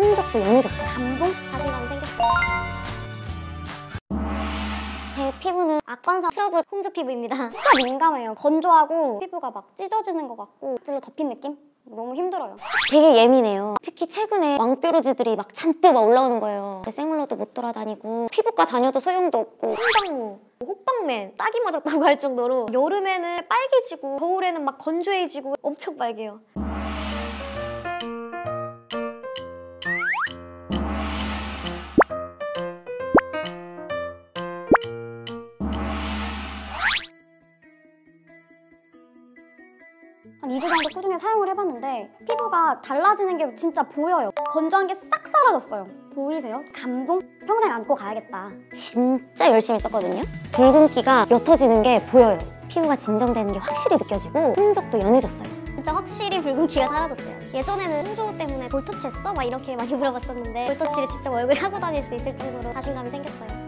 흔적도 연해졌어요. 감동? 자신감이 생겼어요. 제 피부는 악건성 트러블 홍조 피부입니다. 진짜 민감해요. 건조하고 피부가 막 찢어지는 것 같고 찔러 덮인 느낌? 너무 힘들어요. 되게 예민해요. 특히 최근에 왕뾰루지들이 막 잔뜩 막 올라오는 거예요. 생물로도 못 돌아다니고 피부과 다녀도 소용도 없고 홍당무, 호빵맨 딱이 맞았다고 할 정도로 여름에는 빨개지고 겨울에는 막 건조해지고 엄청 빨개요. 한 2주 정도 꾸준히 사용을 해봤는데 피부가 달라지는 게 진짜 보여요. 건조한 게 싹 사라졌어요. 보이세요? 감동? 평생 안고 가야겠다. 진짜 열심히 썼거든요. 붉은기가 옅어지는 게 보여요. 피부가 진정되는 게 확실히 느껴지고 흔적도 연해졌어요. 진짜 확실히 붉은기가 사라졌어요. 예전에는 홍조 때문에 볼터치 했어? 막 이렇게 많이 물어봤었는데 볼터치를 직접 얼굴에 하고 다닐 수 있을 정도로 자신감이 생겼어요.